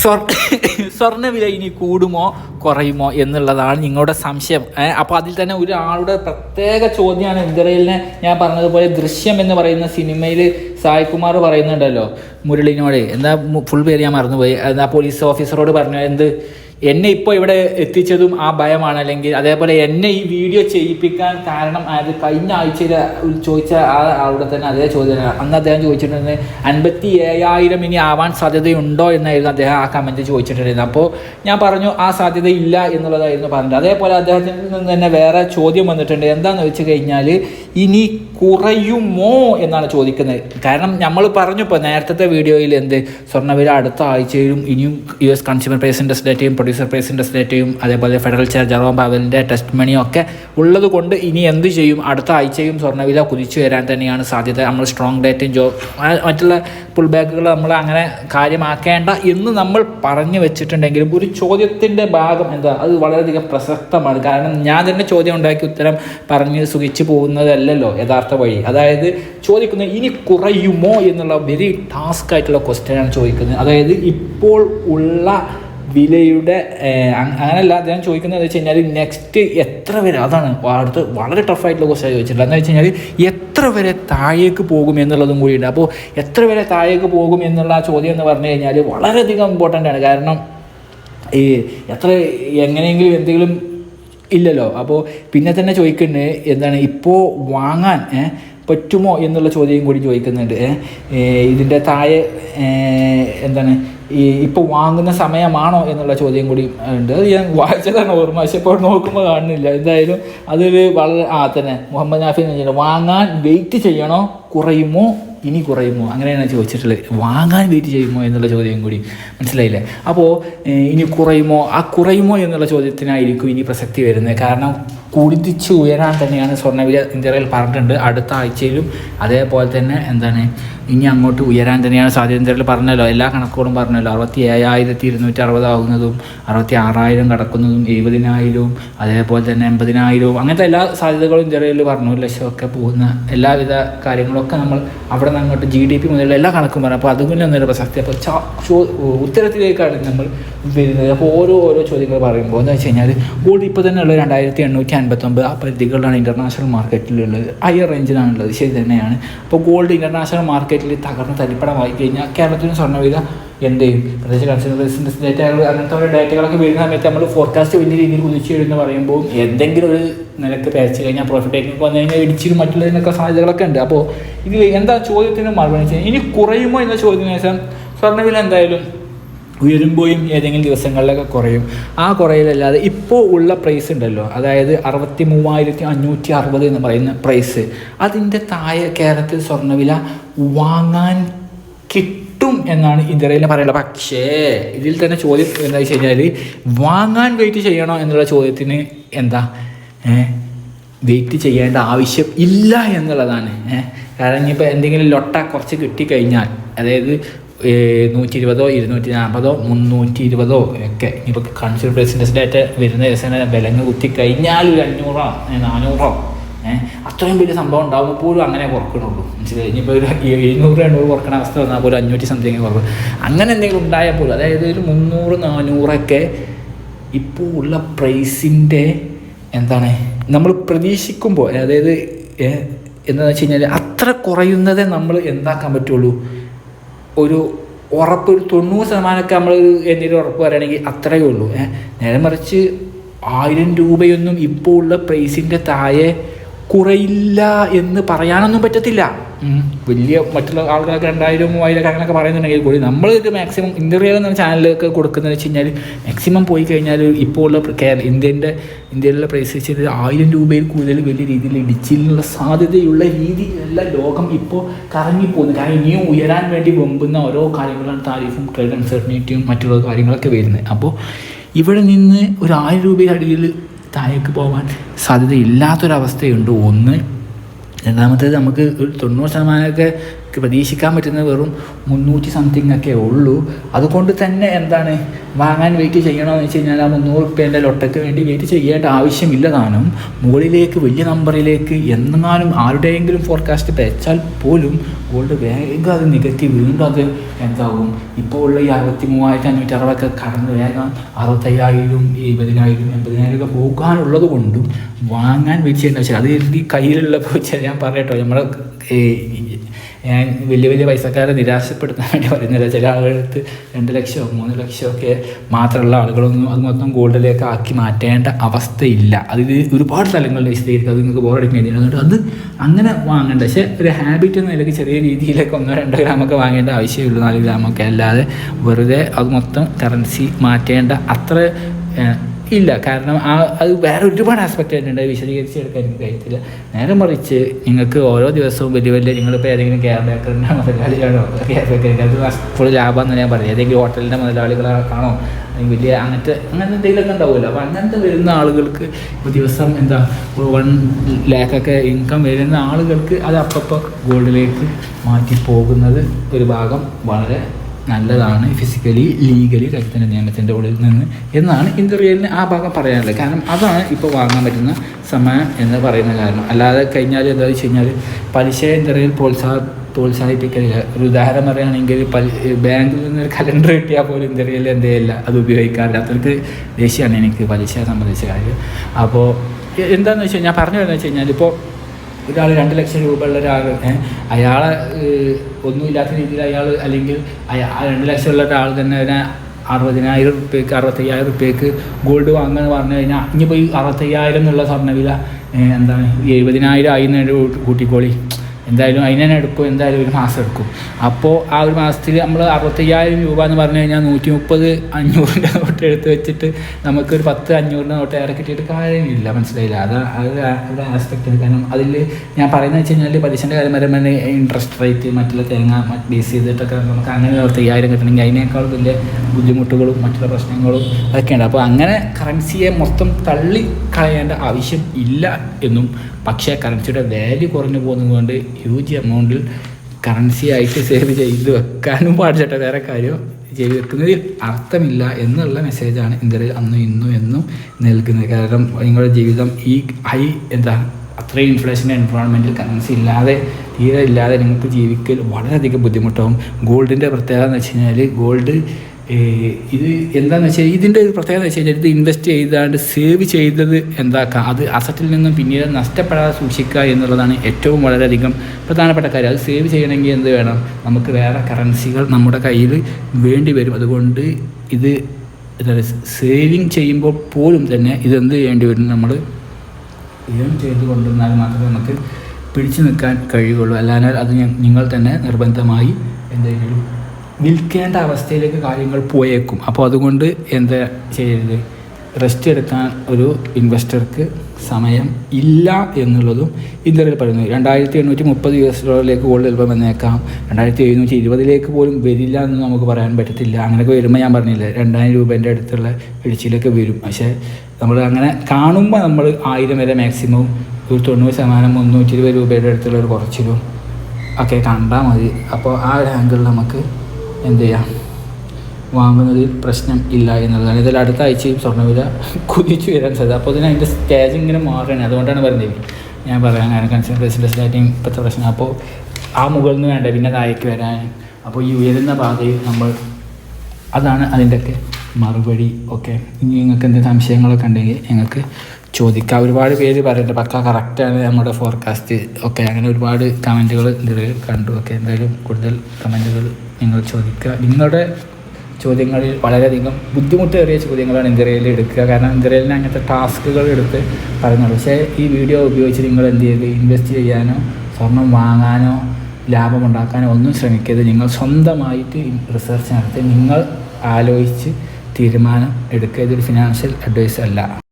സ്വർ സ്വർണ വില ഇനി കൂടുമോ കുറയുമോ എന്നുള്ളതാണ് നിങ്ങളുടെ സംശയം. അപ്പോൾ അതിൽ തന്നെ ഒരാളുടെ പ്രത്യേക ചോദ്യമാണ് ഇന്ദ്രയിലിനെ ഞാൻ പറഞ്ഞതുപോലെ ദൃശ്യം എന്ന് പറയുന്ന സിനിമയിൽ സായ്കുമാർ പറയുന്നുണ്ടല്ലോ മുരളിനോട്. എന്താ ഫുൾ പേര് ഞാൻ മറന്നുപോയി. എന്താ പോലീസ് ഓഫീസറോട് പറഞ്ഞു എന്ത്? എന്നെ ഇപ്പോൾ ഇവിടെ എത്തിച്ചതും ആ ഭയമാണ്. അല്ലെങ്കിൽ അതേപോലെ എന്നെ ഈ വീഡിയോ ചെയ്യിപ്പിക്കാൻ കാരണം അതായത് കഴിഞ്ഞ ആഴ്ചയിൽ ചോദിച്ച ആ അവിടെ തന്നെ അതേ ചോദ്യം. അന്ന് അദ്ദേഹം ചോദിച്ചിട്ടുണ്ട് അൻപത്തി ഏഴായിരം ഇനി ആവാൻ സാധ്യതയുണ്ടോ? എന്നായിരുന്നു അദ്ദേഹം ആ കമന്റ് ചോദിച്ചിട്ടുണ്ടായിരുന്നത്. അപ്പോൾ ഞാൻ പറഞ്ഞു ആ സാധ്യത ഇല്ല എന്നുള്ളതായിരുന്നു പറഞ്ഞത്. അതേപോലെ അദ്ദേഹത്തിൽ നിന്ന് തന്നെ വേറെ ചോദ്യം വന്നിട്ടുണ്ട്. എന്താണെന്ന് വെച്ച് കഴിഞ്ഞാൽ ഇനി കുറയുമോ? എന്നാണ് ചോദിക്കുന്നത്. കാരണം നമ്മൾ പറഞ്ഞു ഇപ്പോൾ നേരത്തെ വീഡിയോയിൽ എന്ത് സ്വർണവില അടുത്ത ആഴ്ചയിലും ഇനിയും U S consumer price index ഡേറ്റയും producer price index ഡേറ്റയും അതേപോലെ ഫെഡറൽ ചെയർ ജെറോം പവലിന്റെ ടെസ്റ്റ് മണിയും ഒക്കെ ഉള്ളത് കൊണ്ട് ഇനി എന്ത് ചെയ്യും? അടുത്ത ആഴ്ചയും സ്വർണവില കുതിച്ചു വരാൻ തന്നെയാണ് സാധ്യത. നമ്മൾ സ്ട്രോങ് ഡേറ്റയും ജോ മറ്റുള്ള പുൾ ബാക്കുകൾ നമ്മൾ അങ്ങനെ കാര്യമാക്കേണ്ട എന്ന് നമ്മൾ പറഞ്ഞു വെച്ചിട്ടുണ്ടെങ്കിലും ഒരു ചോദ്യത്തിന്റെ ഭാഗം എന്താ? അത് വളരെയധികം പ്രസക്തമാണ്. കാരണം ഞാൻ തന്നെ ചോദ്യം ഉണ്ടാക്കി ഉത്തരം പറഞ്ഞ് സുഖിച്ചു പോകുന്നതല്ലല്ലോ യഥാർത്ഥ വഴി. അതായത് ചോദിക്കുന്നത് ഇനി കുറയുമോ എന്നുള്ള വെരി ടാസ്ക് ആയിട്ടുള്ള ക്വസ്റ്റ്യനാണ് ചോദിക്കുന്നത്. അതായത് ഇപ്പോൾ ഉള്ള വിലയുടെ അങ്ങനെയല്ല അദ്ദേഹം ചോദിക്കുന്നത് വെച്ച് കഴിഞ്ഞാൽ നെക്സ്റ്റ് എത്ര വരെ അതാണ് അടുത്ത് വളരെ ടഫായിട്ടുള്ള ക്വസ്റ്റ്യൻ ചോദിച്ചിട്ടുള്ളത്. എന്ന് വെച്ച് കഴിഞ്ഞാൽ എത്ര വരെ താഴേക്ക് പോകും എന്നുള്ളതും കൂടിയുണ്ട്. അപ്പോൾ എത്ര വരെ താഴേക്ക് പോകും എന്നുള്ള ചോദ്യം എന്ന് പറഞ്ഞു കഴിഞ്ഞാൽ വളരെയധികം ഇമ്പോർട്ടന്റ് ആണ്. കാരണം ഈ എത്ര എങ്ങനെയെങ്കിലും എന്തെങ്കിലും ഇല്ലല്ലോ. അപ്പോൾ പിന്നെ തന്നെ ചോദിക്കുന്നത് എന്താണ് ഇപ്പോൾ വാങ്ങാൻ പറ്റുമോ എന്നുള്ള ചോദ്യം കൂടി ചോദിക്കുന്നുണ്ട്. ഇതിന്റെ താഴെ എന്താണ് ഈ ഇപ്പോൾ വാങ്ങുന്ന സമയമാണോ എന്നുള്ള ചോദ്യം കൂടി ഉണ്ട്. അത് ഞാൻ വായിച്ചതാണ് ഓർമ്മ. പക്ഷെ ഇപ്പോൾ നോക്കുമ്പോൾ കാണുന്നില്ല. എന്തായാലും അതൊരു വളരെ ആ തന്നെ. മുഹമ്മദ് നാഫി എന്ന് വെച്ചാൽ വാങ്ങാൻ വെയിറ്റ് ചെയ്യണോ? കുറയുമോ? ഇനി കുറയുമോ? അങ്ങനെയാണ് ചോദിച്ചിട്ടുള്ളത്. വാങ്ങാൻ വെയിറ്റ് ചെയ്യുമോ എന്നുള്ള ചോദ്യം കൂടി. മനസ്സിലായില്ലേ? അപ്പോൾ ഇനി കുറയുമോ? ആ കുറയുമോ എന്നുള്ള ചോദ്യത്തിനായിരിക്കും ഇനി പ്രസക്തി വരുന്നത്. കാരണം കുടിച്ച് ഉയരാൻ തന്നെയാണ് സ്വർണവില ഇന്ത്യയിൽ പറഞ്ഞിട്ടുണ്ട്. അടുത്ത ആഴ്ചയിലും അതേപോലെ തന്നെ എന്താണ് ഇനി അങ്ങോട്ട് ഉയരാൻ തന്നെയാണ് സാധ്യത ഇന്ത്യയിൽ പറഞ്ഞല്ലോ. എല്ലാ കണക്കുകളും പറഞ്ഞല്ലോ. അറുപത്തി ഏഴായിരത്തി ഇരുന്നൂറ്റി അറുപതാകുന്നതും അറുപത്തി ആറായിരം കടക്കുന്നതും എഴുപതിനായിരവും അതേപോലെ തന്നെ എൺപതിനായിരവും അങ്ങനത്തെ എല്ലാ സാധ്യതകളും ഇന്ത്യയിൽ പറഞ്ഞു. ലക്ഷമൊക്കെ പോകുന്ന എല്ലാവിധ കാര്യങ്ങളൊക്കെ നമ്മൾ അവിടെ നിന്ന് അങ്ങോട്ട് ജി ഡി പി മുതലുള്ള എല്ലാ കണക്കും പറഞ്ഞു. അപ്പോൾ അതുകൊണ്ട് ഒരു പ്രസക്തി. അപ്പോൾ ചാ ഉത്തരത്തിലേക്കാണ് നമ്മൾ വരുന്നത്. അപ്പോൾ ഓരോ ഓരോ ചോദ്യങ്ങൾ പറയുമ്പോൾ എന്ന് വെച്ച് കഴിഞ്ഞാൽ ഗോൾഡ് ഇപ്പോൾ തന്നെ ഉള്ള രണ്ടായിരത്തി എണ്ണൂറ്റി അൻപത്തൊമ്പത് ആ പരിധികളിലാണ് ഇന്റർനാഷണൽ മാർക്കറ്റിലുള്ളത് ഹയർ റേഞ്ചിലാണുള്ളത് ശരി തന്നെയാണ്. അപ്പോൾ ഗോൾഡ് ഇന്റർനാഷണൽ മാർക്കറ്റിൽ തകർന്ന് തരിപ്പണമായി കഴിഞ്ഞാൽ കേരളത്തിന് സ്വർണവില എന്ത് ചെയ്യും? പ്രത്യേകിച്ച് കൺസ്യൂമർ ബിസിനസ് ഡേറ്റകൾ അങ്ങനത്തെ ഓരോ ഡേറ്റകളൊക്കെ വരുന്ന സമയത്ത് നമ്മൾ ഫോർകാസ്റ്റ് വലിയ രീതിയിൽ കുതിച്ചു വരുന്ന പറയുമ്പോൾ എന്തെങ്കിലും ഒരു നിലയ്ക്ക് പേച്ച് കഴിഞ്ഞാൽ പ്രോഫിറ്റ് ടേക്കിംഗ് വന്നു കഴിഞ്ഞാൽ ഇടിച്ചിലും മറ്റുള്ളതിനൊക്കെ സാധ്യതകളൊക്കെ ഉണ്ട്. അപ്പോൾ ഇതിൽ എന്താ ചോദ്യത്തിന് മറുപടി ഇനി കുറയുമോ എന്ന ചോദ്യത്തിന് ശേഷം സ്വർണവില എന്തായാലും ഉയരുമ്പോഴും ഏതെങ്കിലും ദിവസങ്ങളിലൊക്കെ കുറയും. ആ കുറയിലല്ലാതെ ഇപ്പോൾ ഉള്ള പ്രൈസ് ഉണ്ടല്ലോ. അതായത് അറുപത്തി മൂവായിരത്തി അഞ്ഞൂറ്റി അറുപത് എന്ന് പറയുന്ന പ്രൈസ് അതിന്റെ താഴെ കേരളത്തിൽ സ്വർണവില വാങ്ങാൻ കിട്ടും എന്നാണ് ഇന്ത്യയിൽ പറയുന്നത് പക്ഷേ ഇതിൽ തന്നെ ചോദ്യം എന്താ വെച്ച് കഴിഞ്ഞാൽ വാങ്ങാൻ വെയിറ്റ് ചെയ്യണോ എന്നുള്ള ചോദ്യത്തിന് എന്താ? വെയിറ്റ് ചെയ്യേണ്ട ആവശ്യം ഇല്ല എന്നുള്ളതാണ്. കാരണം ഇനിയിപ്പോൾ എന്തെങ്കിലും ലൊട്ട കുറച്ച് കിട്ടിക്കഴിഞ്ഞാൽ അതായത് നൂറ്റി ഇരുപതോ ഇരുന്നൂറ്റി നാൽപ്പതോ മുന്നൂറ്റി ഇരുപതോ ഒക്കെ ഇപ്പോൾ കൺസ്യൂമർ പ്രൈസിന്റെ ഡേറ്റ വരുന്ന ദിവസം വിലങ്ങ് കുത്തി കഴിഞ്ഞാൽ ഒരു അഞ്ഞൂറോ നാനൂറോ ഏഹ് അത്രയും വലിയ സംഭവം ഉണ്ടാകുമ്പോൾ പോലും അങ്ങനെ കുറക്കണുള്ളൂ. മനസ്സിലായി? ഇനിയിപ്പോൾ ഒരു എഴുന്നൂറ് എണ്ണൂറ് കുറക്കണ അവസ്ഥ വന്നാൽ പോലും അഞ്ഞൂറ്റി സംതിങ് കുറക്കും അങ്ങനെ എന്തെങ്കിലും ഉണ്ടായാൽ പോലും അതായത് ഒരു മുന്നൂറ് നാനൂറൊക്കെ ഇപ്പോൾ ഉള്ള പ്രൈസിന്റെ എന്താണ്? നമ്മൾ പ്രതീക്ഷിക്കുമ്പോൾ അതായത് എന്താണെന്ന് വെച്ച് കഴിഞ്ഞാൽ അത്ര കുറയുന്നതേ നമ്മൾ എന്താക്കാൻ പറ്റുള്ളൂ? ഒരു ഉറപ്പ് ഒരു തൊണ്ണൂറ് ശതമാനമൊക്കെ നമ്മൾ എന്തെങ്കിലും ഉറപ്പ് പറയുകയാണെങ്കിൽ അത്രയേ ഉള്ളൂ നേരെ മറിച്ച് ആയിരം രൂപയൊന്നും ഇപ്പോൾ ഉള്ള പ്രൈസിന്റെ താഴെ കുറയില്ല എന്ന് പറയാനൊന്നും പറ്റത്തില്ല. വലിയ മറ്റുള്ള ആളുകളൊക്കെ രണ്ടായിരം മൂവായിരം അങ്ങനെയൊക്കെ പറയുന്നുണ്ടെങ്കിൽ കൂടി നമ്മൾ ഒരു മാക്സിമം ഇന്റർവ്യൂ എന്ന ചാനലൊക്കെ കൊടുക്കുന്നതെന്ന് വെച്ച് കഴിഞ്ഞാൽ മാക്സിമം പോയി കഴിഞ്ഞാൽ ഇപ്പോൾ ഉള്ള കേരള ഇന്ത്യന്റെ ഇന്ത്യയിലുള്ള പ്രൈസ് വെച്ചിട്ട് ആയിരം രൂപയിൽ കൂടുതൽ വലിയ രീതിയിൽ ഇടിച്ചിലുള്ള സാധ്യതയുള്ള രീതിയിലല്ല ലോകം ഇപ്പോൾ കറങ്ങിപ്പോകുന്നത് കാരണം ഇനിയും ഉയരാൻ വേണ്ടി വെമ്പുന്ന ഓരോ കാര്യങ്ങളാണ് താരിഫും ട്രേഡ് അൺസർട്ടനിറ്റിയും മറ്റുള്ള കാര്യങ്ങളൊക്കെ വരുന്നത്. അപ്പോൾ ഇവിടെ നിന്ന് ഒരു ആയിരം രൂപയുടെ അടിയിൽ താഴേക്ക് പോകാൻ സാധ്യതയില്ലാത്തൊരവസ്ഥയുണ്ട്. ഒന്ന് രണ്ടാമത്തേത് നമുക്ക് ഒരു തൊണ്ണൂറ് ശതമാനമൊക്കെ പ്രതീക്ഷിക്കാൻ പറ്റുന്ന വെറും മുന്നൂറ്റി സംതിങ് ഒക്കെ ഉള്ളൂ. അതുകൊണ്ട് തന്നെ എന്താണ് വാങ്ങാൻ വെയിറ്റ് ചെയ്യണമെന്ന് വെച്ച് കഴിഞ്ഞാൽ ആ മുന്നൂറ് റുപ്യേന്റെ ലൊട്ടയ്ക്ക് വേണ്ടി വെയിറ്റ് ചെയ്യേണ്ട ആവശ്യമില്ല താനും മുകളിലേക്ക് വലിയ നമ്പറിലേക്ക് എന്നാലും ആരുടെയെങ്കിലും ഫോർകാസ്റ്റ് വെച്ചാൽ പോലും ഗോൾഡ് വേഗം അത് നികത്തി വീണ്ടും അത് എന്താകും. ഇപ്പോൾ ഉള്ള ഈ അറുപത്തി മൂവായിരത്തി അഞ്ഞൂറ്റി അറുപതൊക്കെ കടന്ന് വേഗം അറുപത്തയ്യായിരം എഴുപതിനായിരം എൺപതിനായിരം ഒക്കെ പോകാനുള്ളത് കൊണ്ടും വാങ്ങാൻ വെയിറ്റ് ചെയ്യേണ്ട ആവശ്യം അത് ഈ കയ്യിലുള്ള ഞാൻ പറയട്ടോ നമ്മുടെ ഞാൻ വലിയ വലിയ പൈസക്കാരെ നിരാശപ്പെടുത്താൻ വേണ്ടി പറയുന്നില്ല ചില ആളുകൾക്ക് രണ്ട് ലക്ഷമോ മൂന്ന് ലക്ഷമോ ഒക്കെ മാത്രമുള്ള ആളുകളൊന്നും അത് മൊത്തം ഗോൾഡിലേക്ക് ആക്കി മാറ്റേണ്ട അവസ്ഥയില്ല. അത് ഒരുപാട് സ്ഥലങ്ങളിൽ വിശദീകരിക്കും. അത് നിങ്ങൾക്ക് ബോറടിക്കാൻ അതുകൊണ്ട് അത് അങ്ങനെ വാങ്ങേണ്ട. പക്ഷേ ഒരു ഹാബിറ്റ് എന്ന നിലയ്ക്ക് ചെറിയ രീതിയിലൊക്കെ ഒന്നോ രണ്ടോ ഗ്രാമൊക്കെ വാങ്ങേണ്ട ആവശ്യമുള്ളൂ. നാല് ഗ്രാമൊക്കെ അല്ലാതെ വെറുതെ അത് മൊത്തം കറൻസി മാറ്റേണ്ട അത്ര ഇല്ല. കാരണം ആ അത് വേറെ ഒരുപാട് ആസ്പെക്ട് ആയിട്ടുണ്ട്. വിശദീകരിച്ച് എടുക്കാൻ എനിക്ക് കഴിയത്തില്ല. നേരെ മറിച്ച് നിങ്ങൾക്ക് ഓരോ ദിവസവും വലിയ വലിയ നിങ്ങളിപ്പോൾ ഏതെങ്കിലും കെയർ ബേക്കറിന്റെ മുതലാളിയാണോ? കെയർ ബേക്കറിന്റെ അത് ഫുൾ ലാഭമെന്ന് ഞാൻ പറയും ഏതെങ്കിലും ഹോട്ടലിന്റെ മുതലാളികളാണോ? അല്ലെങ്കിൽ വലിയ അങ്ങനത്തെ അങ്ങനത്തെ എന്തെങ്കിലുമൊക്കെ ഉണ്ടാവില്ല അപ്പോൾ അങ്ങനത്തെ വരുന്ന ആളുകൾക്ക് ഇപ്പോൾ ദിവസം എന്താ വൺ ലാക്കൊക്കെ ഇൻകം വരുന്ന ആളുകൾക്ക് അത് അപ്പപ്പോൾ ഗോൾഡിലേക്ക് മാറ്റി പോകുന്നത് ഒരു ഭാഗം വളരെ നല്ലതാണ് ഫിസിക്കലി ലീഗലി കരുത്തിന്റെ നിയമത്തിന്റെ ഉള്ളിൽ നിന്ന് എന്നാണ് ഇന്ത്യറിയലിന് ആ ഭാഗം പറയാനുള്ളത്. കാരണം അതാണ് ഇപ്പോൾ വാങ്ങാൻ പറ്റുന്ന സമയം എന്ന് പറയുന്ന കാരണം. അല്ലാതെ കഴിഞ്ഞാൽ എന്താ വെച്ച് കഴിഞ്ഞാൽ പലിശ ഇന്ത്യറിയൽ പ്രോത്സാഹ പ്രോത്സാഹിപ്പിക്കലില്ല ഒരു ഉദാഹരണം പറയുകയാണെങ്കിൽ പലി ബാങ്കിൽ നിന്ന് ഒരു കലണ്ടർ കിട്ടിയാൽ പോലും ഇന്റർവ്യൂവിൽ എന്ത് അത് ഉപയോഗിക്കാറില്ല അത്രയ്ക്ക് ദേഷ്യമാണ് എനിക്ക് പലിശയെ സംബന്ധിച്ച കാര്യം. അപ്പോൾ എന്താണെന്ന് വെച്ച് കഴിഞ്ഞാൽ പറഞ്ഞു വരുന്നത് വെച്ച് കഴിഞ്ഞാൽ ഇപ്പോൾ ഒരാൾ രണ്ട് ലക്ഷം രൂപ ഉള്ള ഒരാൾ അയാളെ ഒന്നുമില്ലാത്ത രീതിയിൽ അയാൾ അല്ലെങ്കിൽ അയാൾ രണ്ട് ലക്ഷം ഉള്ള ഒരാൾ തന്നെ അതിനെ അറുപതിനായിരം റുപ്യക്ക് അറുപത്തയ്യായിരം റുപ്യക്ക് ഗോൾഡ് വാങ്ങുക പറഞ്ഞു കഴിഞ്ഞാൽ ഇനിയിപ്പോൾ പോയി അറുപത്തയ്യായിരം എന്നുള്ള സ്വർണവില വില എന്താണ് എഴുപതിനായിരം ആയി കൂട്ടിക്കോളി. എന്തായാലും അതിനെ എടുക്കും എന്തായാലും ഒരു മാസം എടുക്കും. അപ്പോൾ ആ ഒരു മാസത്തിൽ നമ്മൾ അറുപത്തയ്യായിരം രൂപ എന്ന് പറഞ്ഞു കഴിഞ്ഞാൽ നൂറ്റി മുപ്പത് അഞ്ഞൂറിന്റെ നോട്ട് എടുത്ത് വെച്ചിട്ട് നമുക്കൊരു പത്ത് അഞ്ഞൂറിന്റെ നോട്ട് ഏറെ കിട്ടിയിട്ട് കാര്യമില്ല മനസ്സിലായില്ല? അത് അത് അവിടെ ആസ്പെക്റ്റ് കാരണം അതിൽ ഞാൻ പറയുന്നത് വെച്ച് കഴിഞ്ഞാൽ പലിശന്റെ കാര്യം വരുമ്പോൾ ഇൻട്രസ്റ്റ് റേറ്റ് മറ്റുള്ള തേങ്ങ ബേസ് ചെയ്തിട്ടൊക്കെ നമുക്ക് അങ്ങനെ അറുപത്തയ്യായിരം കിട്ടണമെങ്കിൽ അതിനേക്കാൾ വലിയ ബുദ്ധിമുട്ടുകളും മറ്റുള്ള പ്രശ്നങ്ങളും അതൊക്കെയുണ്ട്. അപ്പോൾ അങ്ങനെ കറൻസിയെ മൊത്തം തള്ളി കളയേണ്ട ആവശ്യം ഇല്ല എന്നും. പക്ഷേ കറൻസിയുടെ വാല്യൂ കുറഞ്ഞു പോകുന്നത് കൊണ്ട് ഹ്യൂജ് എമൗണ്ടിൽ കറൻസി ആയിട്ട് സേവ് ചെയ്ത് വെക്കാനും പാടില്ല വേറെ കാര്യം ചെയ്ത് വെക്കുന്നതിൽ അർത്ഥമില്ല എന്നുള്ള മെസ്സേജാണ് ഇന്ത്യയിൽ അന്നും ഇന്നും എന്നും നൽകുന്നത് കാരണം നിങ്ങളുടെ ജീവിതം ഈ ഹൈ എന്താ അത്രയും ഇൻഫ്ലേഷൻ എൻവയോൺമെന്റിൽ കറൻസി ഇല്ലാതെ തീരെ ഇല്ലാതെ നിങ്ങൾക്ക് ജീവിക്കൽ വളരെയധികം ബുദ്ധിമുട്ടാവും. ഗോൾഡിന്റെ പ്രത്യേകത എന്ന് വെച്ച് കഴിഞ്ഞാൽ ഗോൾഡ് ഇത് എന്താണെന്ന് വെച്ചാൽ ഇതിന്റെ ഒരു പ്രത്യേകത വെച്ച് കഴിഞ്ഞാൽ ഇത് ഇൻവെസ്റ്റ് ചെയ്താണ്ട് സേവ് ചെയ്തത് എന്താക്കാം? അത് അസറ്റിൽ നിന്നും പിന്നീട് നഷ്ടപ്പെടാതെ സൂക്ഷിക്കുക എന്നുള്ളതാണ് ഏറ്റവും വളരെയധികം പ്രധാനപ്പെട്ട കാര്യം. അത് സേവ് ചെയ്യണമെങ്കിൽ എന്ത് വേണം? നമുക്ക് വേറെ കറൻസികൾ നമ്മുടെ കയ്യിൽ വേണ്ടി വരും. അതുകൊണ്ട് ഇത് സേവിങ് ചെയ്യുമ്പോൾ പോലും തന്നെ ഇതെന്ത് ചെയ്യേണ്ടി വരും? നമ്മൾ ഏൺ ചെയ്ത് കൊണ്ടുവന്നാൽ മാത്രമേ നമുക്ക് പിടിച്ചു നിൽക്കാൻ കഴിയുകയുള്ളൂ. അല്ലാതെ അത് നിങ്ങൾ തന്നെ നിർബന്ധമായി എന്തെങ്കിലും വിൽക്കേണ്ട അവസ്ഥയിലേക്ക് കാര്യങ്ങൾ പോയേക്കും. അപ്പോൾ അതുകൊണ്ട് എന്താ ചെയ്യരുത്? റെസ്റ്റ് എടുക്കാൻ ഒരു ഇൻവെസ്റ്റർക്ക് സമയം ഇല്ല എന്നുള്ളതും ഇന്ത്യയിൽ പറയുന്നു. രണ്ടായിരത്തി എണ്ണൂറ്റി മുപ്പത് യു എസ് ഡോളറിലേക്ക് ഗോൾഡ് ചിലപ്പോൾ വന്നേക്കാം. രണ്ടായിരത്തി എഴുന്നൂറ്റി ഇരുപതിലേക്ക് പോലും വരില്ല എന്ന് നമുക്ക് പറയാൻ പറ്റത്തില്ല. അങ്ങനെയൊക്കെ വരുമ്പോൾ ഞാൻ പറഞ്ഞില്ല രണ്ടായിരം രൂപേന്റെ അടുത്തുള്ള ഇടിച്ചിലൊക്കെ വരും. പക്ഷേ നമ്മൾ അങ്ങനെ കാണുമ്പോൾ നമ്മൾ ആയിരം വരെ മാക്സിമം ഒരു തൊണ്ണൂറ് ശതമാനം മുന്നൂറ്റി ഇരുപത് രൂപയുടെ അടുത്തുള്ള ഒരു കുറച്ചിലും ഒക്കെ കണ്ടാൽ മതി. അപ്പോൾ ആ ഒരു ആംഗിളിൽ നമുക്ക് എന്ത് ചെയ്യാം വാങ്ങുന്നതിൽ പ്രശ്നം ഇല്ല എന്നുള്ളതാണ്. ഇതിൽ അടുത്ത ആഴ്ചയും സ്വർണവില കുതിച്ചു വരാൻ സാധ്യത. അപ്പോൾ ഇതിന് അതിന്റെ സ്റ്റേജ് ഇങ്ങനെ മാറുകയാണ്. അതുകൊണ്ടാണ് പറഞ്ഞത്. ഞാൻ പറയാൻ കാരണം കൺസ്യൂമർ സ്റ്റാറ്റിങ് ഇപ്പോഴത്തെ പ്രശ്നം. അപ്പോൾ ആ മുകളിൽ നിന്ന് വേണ്ട? പിന്നെ താഴേക്ക് വരാൻ. അപ്പോൾ ഈ ഉയരുന്ന പാതയിൽ നമ്മൾ അതാണ് അതിന്റെയൊക്കെ മറുപടി. ഓക്കെ. ഇനി നിങ്ങൾക്ക് എന്തെങ്കിലും സംശയങ്ങളൊക്കെ ഉണ്ടെങ്കിൽ ഞങ്ങൾക്ക് ചോദിക്കാം ഒരുപാട് പേര് പറയുന്നുണ്ട് പക്ക കറക്റ്റാണ് നമ്മുടെ ഫോർകാസ്റ്റ് ഒക്കെ അങ്ങനെ ഒരുപാട് കമന്റുകൾ ഇതിൽ കണ്ടു. ഒക്കെ എന്തായാലും കൂടുതൽ കമന്റുകൾ നിങ്ങൾ ചോദിക്കുക. നിങ്ങളുടെ ചോദ്യങ്ങളിൽ വളരെയധികം ബുദ്ധിമുട്ടേറിയ ചോദ്യങ്ങളാണ് ഇന്ത്യയിൽ എടുക്കുക. കാരണം ഇന്ത്യയിൽ അങ്ങനത്തെ ടാസ്കുകൾ എടുത്ത് പറയുന്നുള്ളൂ പക്ഷേ ഈ വീഡിയോ ഉപയോഗിച്ച് നിങ്ങൾ എന്ത് ചെയ്ത്? ഇൻവെസ്റ്റ് ചെയ്യാനോ സ്വർണം വാങ്ങാനോ ലാഭമുണ്ടാക്കാനോ ഒന്നും ശ്രമിക്കരുത്. നിങ്ങൾ സ്വന്തമായിട്ട് റിസർച്ച് നടത്തി നിങ്ങൾ ആലോചിച്ച് തീരുമാനം എടുക്കുക. ഇതൊരു ഫിനാൻഷ്യൽ അഡ്വൈസ് അല്ല.